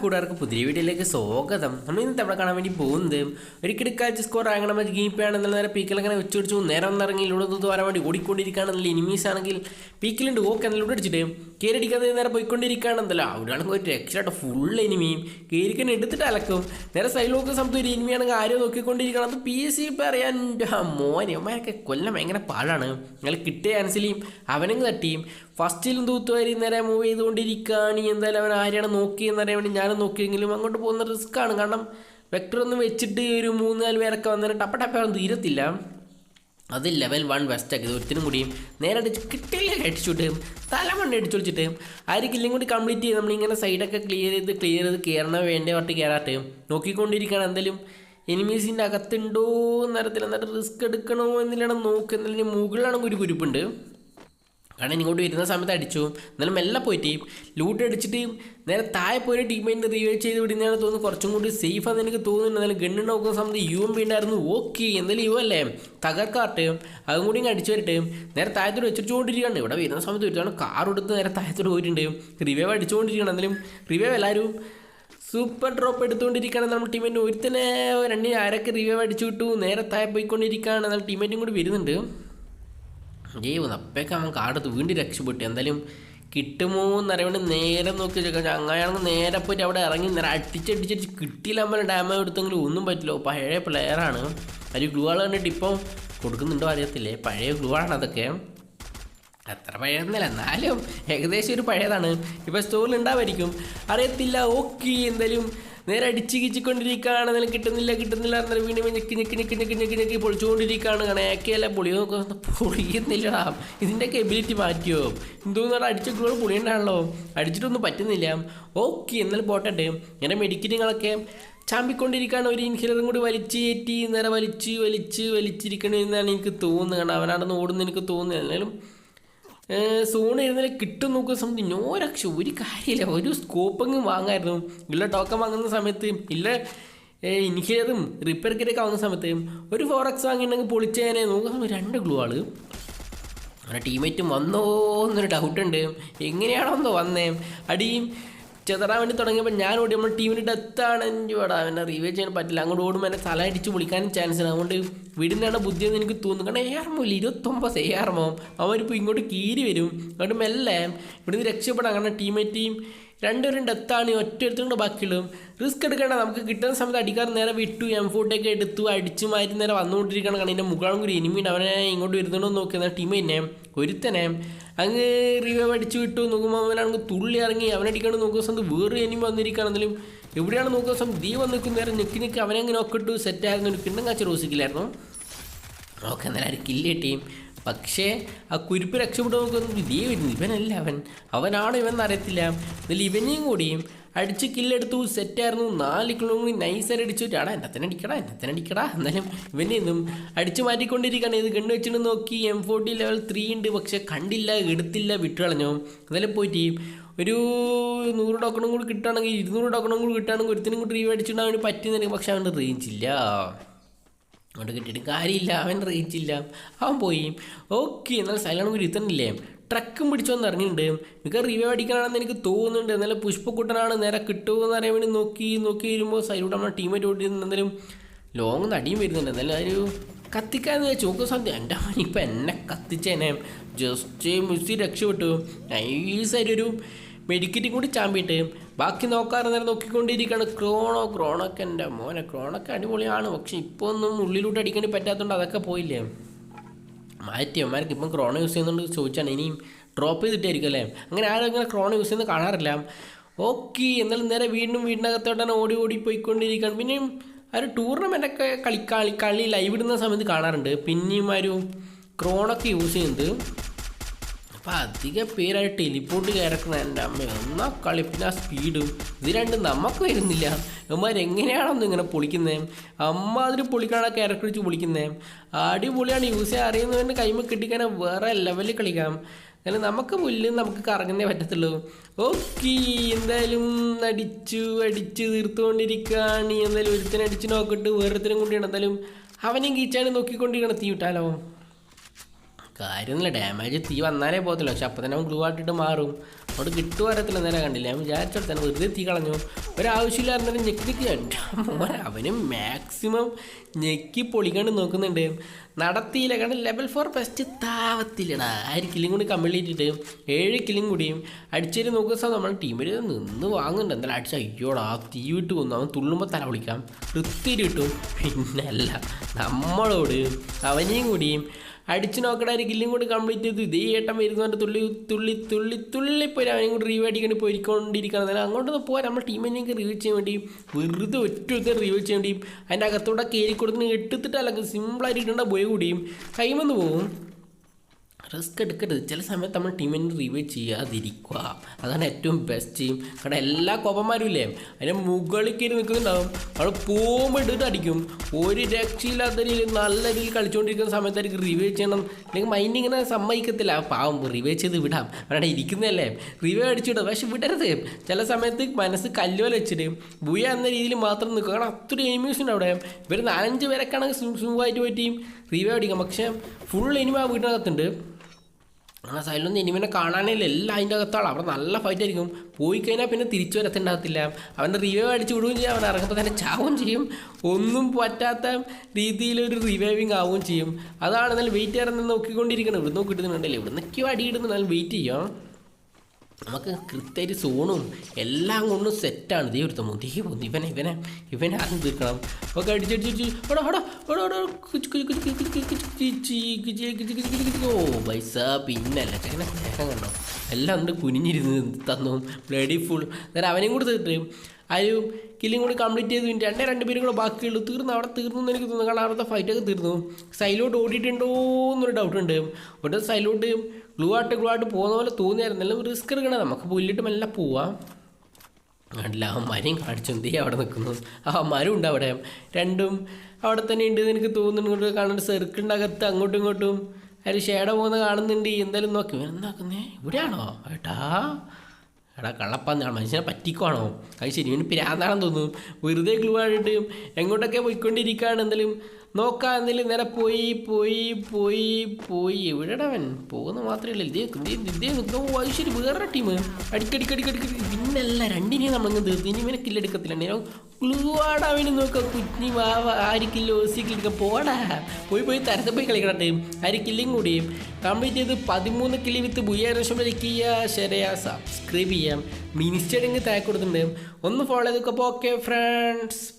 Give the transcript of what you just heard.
കൂട്ടുകാർക്ക് പുതിയ വീഡിയോയിലേക്ക് സ്വാഗതം. നമ്മൾ ഇന്നത്തെ അവിടെ കാണാൻ വേണ്ടി പോകുന്നത് ഒരു കിടക്കാച്ച് സ്കോർ ആകണം ഗെയിം എന്നുള്ള നേരം നേരെ പീക്കിലങ്ങനെ വെച്ച് പിടിച്ചു നേരം ഒന്നിറങ്ങി നിന്ന് വരാൻ വേണ്ടി ഓടിക്കൊണ്ടിരിക്കുകയാണെന്നില്ല ഇനിമീസ് ആണെങ്കിൽ പീക്കിലുണ്ട് ഓക്കെ എന്നുള്ള അടിച്ചിട്ട് കയറിടിക്കാതെ നേരെ പോയിക്കൊണ്ടിരിക്കുകയാണെന്നല്ലോ അവിടെയാണെങ്കിൽ ഒരു രക്ഷയായിട്ട് ഫുൾ എനിമിയും കയറിക്കാൻ എടുത്തിട്ട് അലക്കും. നേരെ സൈഡിലൊക്കെ സമയത്ത് ഒരു എനിമിയാണെങ്കിൽ ആരോ നോക്കിക്കൊണ്ടിരിക്കണം അത് പി എസ് സി പറയാൻ മോനെ അമ്മയൊക്കെ കൊല്ലം ഭയങ്കര പാടാണ്. നിങ്ങൾ കിട്ടിയ ചാൻസിലെയും അവനും തട്ടിയും. ഫസ്റ്റിലും തൂത്തുവാരി നേരെ മൂവ് ചെയ്തുകൊണ്ടിരിക്കുകയാണ്. എന്തായാലും അവൻ ആരെയാണ് നോക്കി എന്നറിയാൻ വേണ്ടി ഞാനും നോക്കിയെങ്കിലും അങ്ങോട്ട് പോകുന്ന ആണ്. കാരണം വെക്ടർ ഒന്ന് വെച്ചിട്ട് ഒരു മൂന്ന് നാല് പേരൊക്കെ വന്നിട്ട് ടപ്പ ടപ്പ അവൻ തീരത്തില്ല. അത് ലെവൽ വൺ വെസ്റ്റാക്കി ഒരുത്തിനും കൂടിയും നേരെ അടിച്ച് കിട്ടില്ല അടിച്ചുവിട്ട് തലമണ്ണ അടിച്ചു വിളിച്ചിട്ട് ആയിരിക്കില്ലും കൂടി കംപ്ലീറ്റ് ചെയ്ത് നമ്മളിങ്ങനെ സൈഡൊക്കെ ക്ലിയർ ചെയ്ത് ക്ലിയർ ചെയ്ത് കയറണ വേണ്ട പറഞ്ഞിട്ട് കയറാട്ട് നോക്കിക്കൊണ്ടിരിക്കുകയാണ് എന്തായാലും എനിമീസിന്റെ അകത്തുണ്ടോ എന്നറിയത്തില്ല എന്നിട്ട് റിസ്ക് എടുക്കണോ എന്നില്ലാണ് നോക്കുന്നില്ല മുകളിലാണെങ്കിൽ ഒരു കുരുപ്പുണ്ട്. കാരണം ഇങ്ങോട്ട് വരുന്ന സമയത്ത് അടിച്ചു. എന്നാലും മെല്ലെ പോയിട്ട് ലൂട്ട് അടിച്ചിട്ട് നേരെ താഴെ പോയി ടീമേറ്റ് റിവൈവ് ചെയ്ത് വിടുന്നതാണ് തോന്നുന്നു. കുറച്ചും കൂടി സേഫ് ആണെന്ന് എനിക്ക് തോന്നുന്നുണ്ട്. എന്നാലും ഗണ്ണ് നോക്കുന്ന സമയത്ത് യു എം ഉണ്ടായിരുന്നു. ഓക്കെ എന്തായാലും യു അല്ലേ? തകർക്കാട്ട് അതും കൂടി ഇങ്ങ് അടിച്ചു വരട്ടെ. നേരെ താഴത്തോട് വെച്ചിട്ടുകൊണ്ടിരിക്കുകയാണ് ഇവിടെ വരുന്ന സമയത്ത് ഒരുതാണ് കാർ എടുത്ത് നേരെ താഴത്തോട് പോയിട്ടുണ്ട്. റിവൈവ് അടിച്ചുകൊണ്ടിരിക്കുകയാണ് എന്തായാലും റിവൈവ് എല്ലാവരും സൂപ്പർ ഡ്രോപ്പ് എടുത്തുകൊണ്ടിരിക്കുകയാണ് നമ്മൾ ടീമേറ്റ് ഒരുത്തനെ രണ്ടിന് ആരൊക്കെ റിവൈവ് അടിച്ചു വിട്ടു? നേരെ താഴെ പോയിക്കൊണ്ടിരിക്കുകയാണ്. എന്നാൽ ടീമേറ്റും കൂടി വരുന്നുണ്ട്. ഏയ് അപ്പേക്ക് അവൻ കാടത്ത് വീണ്ടും രക്ഷപ്പെട്ടു. എന്തായാലും കിട്ടുമോ എന്നറിയാണ്ട് നേരെ നോക്കി അങ്ങനെയാണെങ്കിൽ നേരെ പോയിട്ട് അവിടെ ഇറങ്ങി നേരെ അടിച്ചടിച്ചടിച്ച് കിട്ടിയില്ല അമ്മ ഡാമേജ് എടുത്തെങ്കിലും ഒന്നും പറ്റില്ല. പഴയ പ്ലെയറാണ് ഒരു ഗ്ലൂ ആൾ കണ്ടിട്ട് ഇപ്പം കൊടുക്കുന്നുണ്ടോ അറിയത്തില്ലേ? പഴയ ഗ്ലൂ ആണ് അതൊക്കെ. അത്ര പഴയതൊന്നുമല്ല എന്നാലും ഏകദേശം ഒരു പഴയതാണ്. ഇപ്പം സ്റ്റോറിൽ ഉണ്ടാവായിരിക്കും. അറിയത്തില്ല ഓക്കെ എന്തായാലും നേരെ അടിച്ച് കിച്ചിക്കൊണ്ടിരിക്കുകയാണ്. എന്നാലും കിട്ടുന്നില്ല കിട്ടുന്നില്ല എന്നാൽ വീണ്ടും ഞെക്കി ഞെക്കി ഞെക്കി ഞെക്കി ഞെക്കി ഞെക്കി പൊളിച്ചുകൊണ്ടിരിക്കുകയാണ്. കണയാക്കിയല്ല പൊളി നോക്കുക പൊളിയുന്നില്ലടാ ഇതിന്റെയൊക്കെ എബിലിറ്റി മാറ്റിയോ? എന്തോന്നാണ് അടിച്ച ഗോൾ പൊളിയുണ്ടാണല്ലോ. അടിച്ചിട്ടൊന്നും പറ്റുന്നില്ല. ഓക്കെ എന്നാൽ പോട്ടെ ഇങ്ങനെ മെഡിക്കറ്റുകളൊക്കെ ചാമ്പിക്കൊണ്ടിരിക്കുകയാണ്. ഒരു ഇൻഹിലറും കൂടി വലിച്ച് കയറ്റി നേരെ വലിച്ച് വലിച്ച് വലിച്ചിരിക്കണമെന്നാണ് എനിക്ക് തോന്നുന്നത്. കാരണം അവനാണെന്ന് ഓടുന്നത് എനിക്ക് തോന്നുന്നത് എന്നാലും സോൺ ഇരുന്നാലും കിട്ടും നോക്കുന്ന സമയത്ത് നോ രക്ഷ ഒരു കാര്യമില്ല. ഒരു സ്കോപ്പെങ്കിലും വാങ്ങായിരുന്നു. ഇല്ല ടോക്കൺ വാങ്ങുന്ന സമയത്ത് ഇല്ല ഇൻഹിലറും റിപ്പയർ കിറ്റൊക്കെ വാങ്ങുന്ന സമയത്ത് ഒരു ഫോറക്സ് വാങ്ങിയിട്ടുണ്ടെങ്കിൽ പൊളിച്ചേനെ. നോക്കുന്ന രണ്ട് ഗ്ലൂ ആൾ. ടീമേറ്റും വന്നോ എന്നൊരു ഡൗട്ടുണ്ട് എങ്ങനെയാണോ വന്നേ. അടിയും ചെതറാൻ വേണ്ടി തുടങ്ങിയപ്പോൾ ഞാൻ ഓടി നമ്മൾ ടീമിന് ഡെത്താണ് എന്റെ വേടാ അവനെ റീവേ ചെയ്യാൻ പറ്റില്ല. അങ്ങോട്ട് ഓടുമ്പോൾ എന്നെ തല അടിച്ച് വിളിക്കാനും ചാൻസ് ഉണ്ട് അതുകൊണ്ട് വീടിനാണ് ബുദ്ധിയെന്ന് എനിക്ക് തോന്നുന്നു കാരണം ഏഴാർമോ ഇല്ല? ഇരുപത്തൊമ്പത് ഏഴാർമോ അവരിപ്പോൾ ഇങ്ങോട്ട് കീരി വരും. അതുകൊണ്ട് മെല്ലെ ഇവിടുന്ന് രക്ഷപ്പെടാം കാരണം ടീമേറ്റ് രണ്ടുപേരും ഡെത്താണ് ഒറ്റ എടുത്തുകൊണ്ട് ബാക്കിയുള്ളൂ റിസ്ക് എടുക്കേണ്ട നമുക്ക് കിട്ടുന്ന സമയത്ത് അടിക്കാറ് നേരെ വിട്ടു. എം ഫോട്ടൊക്കെ എടുത്തു. അടിച്ചു മാറ്റി നേരെ വന്നുകൊണ്ടിരിക്കണം കാരണം എന്റെ മുകളും കൂടി ഇനിമീൻ അവനെ ഇങ്ങോട്ട് വരുന്നുണ്ടോ നോക്കുന്ന തന്നെ ഒരുത്തനെ അങ്ങ് റിവൈവ് അടിച്ചു വിട്ടു. നോക്കുമ്പോൾ അവനാണെങ്കിൽ തുള്ളി ഇറങ്ങി. അവനടിക്കാണ്ട് നോക്കുന്ന സമയത്ത് വേറെ എനിമ വന്നിരിക്കുകയാണെങ്കിലും എവിടെയാണ് നോക്കുന്ന സമയത്ത് ദീ നിൽക്കുന്ന നേരം നിൽക്കി നിൽക്കി അവനങ്ങനെ സെറ്റ് സെറ്റായിരുന്നു ഒരു കിണ്ണം കാച്ച റോസിക്കില്ലായിരുന്നു. ഓക്കെ എന്നാലും കില്ല് കിട്ടിയും പക്ഷേ ആ കുരിപ്പ് രക്ഷപ്പെട്ടു നോക്കുന്നത് ഇതേ വരുന്നു. ഇവനല്ല അവൻ. അവനാണോ ഇവൻ അറിയത്തില്ല. എന്നാലും ഇവനെയും കൂടിയും അടിച്ച് കില്ലെടുത്തു സെറ്റായിരുന്നു നാല് കിലോ കൂടി നൈസായിട്ട് അടിച്ചു. ആടാ എന്നത്തിന് അടിക്കടാ എന്നത്തിന് അടിക്കടാ എന്നാലും ഇവനെ ഇന്നും അടിച്ചു മാറ്റിക്കൊണ്ടിരിക്കുകയാണ്. ഇത് കണ്ണു വെച്ചിട്ട് നോക്കി. എം ഫോർട്ടി ലെവൽ ത്രീ ഉണ്ട്. പക്ഷെ കണ്ടില്ല എടുത്തില്ല വിട്ടു കളഞ്ഞു. എന്നാലും പോയിട്ട് ഒരു നൂറ് ടോക്കണും കൂടി കിട്ടുകയാണെങ്കിൽ ഇരുന്നൂറ് ടോക്കണും കൂടി കിട്ടുകയാണെങ്കിൽ ഒരുത്തിനും കൂടി റീവ് അടിച്ചിട്ടുണ്ടാകാൻ അവന് പറ്റുന്നില്ല പക്ഷെ അവന്റെ റേഞ്ച് ഇല്ല. അങ്ങോട്ട് കിട്ടിയിട്ട് കാര്യമില്ല. അവൻ റേച്ചില്ല അവൻ പോയി. ഓക്കെ എന്നാൽ സൈലാണ് ഒരു ഇരുത്തണില്ലേ? ട്രക്കും പിടിച്ചോന്ന് ഇറങ്ങിയിട്ടുണ്ട്. മിക്ക റിവൈവ് അടിക്കാനാണെന്ന് എനിക്ക് തോന്നുന്നുണ്ട്. എന്നാലും പുഷ്പക്കുട്ടനാണ് നേരെ കിട്ടുമെന്ന് അറിയാൻ വേണ്ടി നോക്കി നോക്കി വരുമ്പോൾ സൈഡിലൂടെ നമ്മുടെ ടീമേറ്റ് ഓടിയിരുന്ന എന്തായാലും ലോങ്ങ് നടിയും വരുന്നുണ്ട് എന്നാലും ഒരു കത്തിക്കാന്ന് വെച്ച് സാധ്യത എന്റെ മണി ഇപ്പം എന്നെ കത്തിച്ചേനെ. ജസ്റ്റ് മിസ്സി രക്ഷപ്പെട്ടു. നൈസായിട്ട് ഒരു മെഡിക്കറ്റും കൂടി ചാമ്പിയിട്ട്. ബാക്കി നോക്കാറ് നേരം നോക്കിക്കൊണ്ടിരിക്കുകയാണ് ക്രോണോ ക്രോണൊക്കെ എന്റെ മോനെ ക്രോണൊക്കെ അടിപൊളിയാണ്. പക്ഷെ ഇപ്പോൾ ഒന്നും ഉള്ളിലോട്ട് അടിക്കേണ്ടി പറ്റാത്തതുകൊണ്ട് അതൊക്കെ പോയില്ലേ? മാറ്റി അമ്മമാർക്ക് ഇപ്പം ക്രോണ യൂസ് ചെയ്യുന്നുണ്ട് ചോദിച്ചാണ്. ഇനിയും ഡ്രോപ്പ് ചെയ്തിട്ടായിരിക്കും അല്ലേ? അങ്ങനെ ആരും അങ്ങനെ ക്രോണ യൂസ് ചെയ്യുന്നത് കാണാറില്ല. ഓക്കെ എന്നാലും നേരെ വീണ്ടും വീടിനകത്തോട്ടാണ് ഓടി ഓടി പോയിക്കൊണ്ടിരിക്കുകയാണ്. പിന്നെയും ആ ഒരു ടൂർണമെന്റൊക്കെ കളി കളി കളി ലൈവ് ഇടുന്ന സമയത്ത് കാണാറുണ്ട്. പിന്നെയും ആ ഒരു ക്രോണൊക്കെ യൂസ് ചെയ്യുന്നത് അപ്പം അധിക പേരായി ടെലിപ്പോർട്ട് കയറക്കണം എന്റെ അമ്മ. എന്നാ കളി? പിന്നെ ആ സ്പീഡും. ഇത് രണ്ടും നമുക്ക് വരുന്നില്ല. അമ്മമാർ എങ്ങനെയാണോ ഇങ്ങനെ പൊളിക്കുന്നത് അമ്മ അതിന് പൊളിക്കാണ് ക്യാരക്ടർ വെച്ച് പൊളിക്കുന്നത് അടിപൊളിയാണ്. യൂസ് ചെയ്യാൻ അറിയുന്നവന്റെ കൈമ കിട്ടിക്കാൻ വേറെ ലെവലിൽ കളിക്കാം. അങ്ങനെ നമുക്ക് പുല്ലും നമുക്ക് കറങ്ങുന്നേ പറ്റത്തുള്ളൂ. ഓക്കെ എന്തായാലും അടിച്ചു അടിച്ച് തീർത്തുകൊണ്ടിരിക്കുകയാണ് എന്തായാലും ഒരുത്തിനെ അടിച്ച് നോക്കിയിട്ട് വേറൊരുത്തിനും കൂടിയാണ് എന്തായാലും അവനെയും കീച്ചാനും നോക്കിക്കൊണ്ടിരിക്കണം. തീ വിട്ടാലോ? കാര്യമൊന്നുമില്ല. ഡാമേജ് തീ വന്നാലേ പോകത്തില്ല പക്ഷെ അപ്പം തന്നെ അവൻ ഗ്ലൂ ആട്ടിട്ട് മാറും. അവിടെ കിട്ടുക അറിയത്തില്ല. നേരെ കണ്ടില്ല? ഞാൻ വിചാരിച്ചോട്ടെ തന്നെ വെറുതെ തീ കളഞ്ഞു. ഒരാവശ്യമില്ലാതെ ഞെക്കി നിൽക്കുക എന്റെ മോനെ അവന് മാക്സിമം ഞെക്കി പൊളിക്കാണ്ട് നോക്കുന്നുണ്ട്. നടത്തിയില്ല. കാരണം ലെവൽ ഫോർ ബെസ്റ്റ് താവത്തില്ലടാ. ആര് കില്ലും കൂടി കംപ്ലീറ്റ് ഇട്ട് ഏഴ് കില്ലും കൂടിയും അടിച്ചേരി നോക്കുന്ന സമയം നമ്മുടെ ടീമിൽ നിന്ന് വാങ്ങുന്നുണ്ട്. എന്തായാലും അടിച്ച അയ്യോടാ തീ വിട്ട് കൊന്നു. അവൻ തുള്ളുമ്പോൾ തല വിളിക്കാം വൃത്തിയിൽ കിട്ടും പിന്നല്ല നമ്മളോട് അവനെയും കൂടിയും അടിച്ചു നോക്കണ ഒരു കില്ലും കൂടി കംപ്ലീറ്റ് ചെയ്തു. ഇതേ ഏട്ടൻ വരുന്നവന്റെ തുള്ളി തുള്ളി തുള്ളി തുള്ളി പോയി അവനെ കൂടി റീവ് അടിക്കേണ്ടി പോയിക്കൊണ്ടിരിക്കണം എന്നാലും അങ്ങോട്ടൊന്ന് പോയാൽ നമ്മുടെ ടീമിനെയൊക്കെ റിവ്യൂ ചെയ്യാൻ വേണ്ടി വെറുതെ ഒറ്റ റിവ്യൂ ചെയ്യാൻ വേണ്ടിയും അതിന്റെ അകത്തൂടെ കയറി കൊടുത്ത് എടുത്തിട്ട് അല്ലെങ്കിൽ സിമ്പിളായിട്ട് ഇടേണ്ട പോയി കൂടിയും കൈമെന്ന് പോകും റിസ്ക് എടുക്കരുത്. ചില സമയത്ത് നമ്മൾ ടീമിനെ റിവൈവ് ചെയ്യാതിരിക്കുക. അതാണ് ഏറ്റവും ബെസ്റ്റ് ടീം കാരണം എല്ലാ കോപ്പന്മാരും ഇല്ലേ? അതിന്റെ മുകളിൽ കയറി നിൽക്കുന്നുണ്ടാവും. അവിടെ പോകുമ്പോട്ടിട്ട് അടിക്കും. ഒരു രക്ഷയില്ലാത്ത രീതിയിൽ നല്ല രീതിയിൽ കളിച്ചുകൊണ്ടിരിക്കുന്ന സമയത്തായിരിക്കും റിവൈവ് ചെയ്യണം. അല്ലെങ്കിൽ മൈൻഡ് ഇങ്ങനെ സമ്മതിക്കത്തില്ല. പാവം റിവൈവ് ചെയ്ത് വിടാം. അവിടെ ഇരിക്കുന്നതല്ലേ? റിവൈവ് അടിച്ചിടും പക്ഷെ വിടരുത്. ചില സമയത്ത് മനസ്സ് കല്ലുവല വെച്ചിട്ട് ബുയ എന്ന രീതിയിൽ മാത്രം നിൽക്കുക കാരണം അത്ര എനിമീസ് ഉണ്ട് അവിടെ. ഇവർ നാലഞ്ച് പേരൊക്കെയാണെങ്കിൽ സ്മൂവായിട്ട് പറ്റിയും റിവൈവ് അടിക്കാം. പക്ഷേ ഫുൾ എനിമ ആ വീടിനകത്തുണ്ട്. ആ സൈഡിലൊന്നും എനിമിനെ കാണാനില്ല. എല്ലാം അതിന്റെ അകത്താണ്. അവിടെ നല്ല ഫൈറ്റ് ആയിരിക്കും. പോയി കഴിഞ്ഞാൽ പിന്നെ തിരിച്ചു വരത്തുണ്ടാകത്തില്ല. അവന്റെ റിവൈവ് അടിച്ചു വിടുകയും ചെയ്യും. അവൻ ഇറങ്ങുമ്പോൾ തന്നെ ചാവുകയും ചെയ്യും. ഒന്നും പറ്റാത്ത രീതിയിലൊരു റിവൈവിങ് ആവുകയും ചെയ്യും. അതാണ് നല്ല വെയിറ്റ് ചെയ്യാൻ നോക്കിക്കൊണ്ടിരിക്കണം ഇവിടെ നോക്കി കിട്ടുന്നുണ്ടല്ലേ ഇവിടെ നിൽക്കുകയോ അടി ഇടുന്നു നല്ല വെയിറ്റ് ചെയ്യാം. നമുക്ക് കൃത്യമായിട്ട് സൂണും എല്ലാം കൊണ്ടും സെറ്റാണ് ദൈവം എടുത്തു ദൈ പോകുന്നു ഇവനെ ഇവനെ ഇവനെ ആദ്യം തീർക്കണം ഒക്കെ അടിച്ചടിച്ച് ഓ പൈസ പിന്നല്ല ചേട്ടനെ സ്നേഹം കണ്ടോ എല്ലാം ഉണ്ട് കുനിഞ്ഞിരുന്ന് തന്നു ബ്ലഡി ഫുൾ അന്നേരം അവനെയും കൂടെ തീർത്ത് ആരും കില്ലിങ് കൂടി കംപ്ലീറ്റ് ചെയ്തു രണ്ടേ രണ്ടേ പേരും കൂടെ ബാക്കിയുള്ളൂ തീർന്നു അവിടെ തീർന്നു എന്ന് എനിക്ക് തോന്നുന്നു കാരണം അവിടുത്തെ ഫൈറ്റൊക്കെ തീർന്നു സൈലോട്ട് ഓടിയിട്ടുണ്ടോ എന്നൊരു ഡൗട്ടുണ്ട് ഒരു സൈലോട്ട് ഗ്ലൂ ആയിട്ട് ഗ്ലൂ ആയിട്ട് പോകുന്ന പോലെ തോന്നിയായിരുന്നല്ലോ റിസ്ക് എടുക്കണം നമുക്ക് പുല്ലിട്ട് മെല്ലെ പോവാം. കണ്ടില്ല അവന്മാരെയും കാണിച്ചു. എന്ത് അവിടെ നിൽക്കുന്നു? അവന്മാരും ഉണ്ട് അവിടെ. രണ്ടും അവിടെ തന്നെ ഉണ്ട് എനിക്ക് തോന്നുന്നുണ്ട് കാണുന്നുണ്ട്. സർക്കിളിന്റെ അകത്ത് അങ്ങോട്ടും ഇങ്ങോട്ടും. അതിൽ ഷേഡ പോകുന്ന കാണുന്നുണ്ട്. എന്തായാലും നോക്കി. എന്താക്കുന്നേ? ഇവിടെയാണോ? ഏട്ടാ. എടാ കള്ളപ്പാന്നാണ് മനുഷ്യനെ പറ്റിക്കുവാണോ അത് ശരി ഇവന് പിരാന്താണെന്ന് തോന്നുന്നു വെറുതെ ഗ്ലൂ എങ്ങോട്ടൊക്കെ പോയിക്കൊണ്ടിരിക്കുകയാണ് എന്തെങ്കിലും നോക്കാ എന്തെങ്കിലും നേരെ പോയി പോയി പോയി പോയി എവിടെടവൻ പോകുന്ന മാത്രമല്ല ഇതേ ഇതേ ശരി വേറെ ടീം അടിക്കടിക്കടിക്കടിക്കടി പിന്നല്ല രണ്ടിനെയും നമ്മളങ്ങ് തീർത്ത്. ഇനി ഇവനെ കില്ലെടുക്കത്തില്ല ഞാൻ ഗ്ലൂ ആടാ അവന് നോക്കാം. കുഞ്ഞി വാവ ആര് കില്ല് ഓസി കില്ലിക്ക പോടാ. പോയി പോയി തരത്തെ പോയി കളിക്കണട്ടെ. ആര് കില്ലും കൂടിയും കംപ്ലീറ്റ് ചെയ്ത് പതിമൂന്ന് കില്ലി വിത്ത് ബുയ്യാരക്ഷം ലൈക്ക് ചെയ്യുക സബ്സ്ക്രൈബ് ചെയ്യാം. മിനിസ്റ്റഡിങ് താഴെ കൊടുത്തിട്ടുണ്ട്. ഒന്ന് ഫോളോ ചെയ്തൊക്കെ അപ്പോൾ ഓക്കെ ഫ്രണ്ട്സ്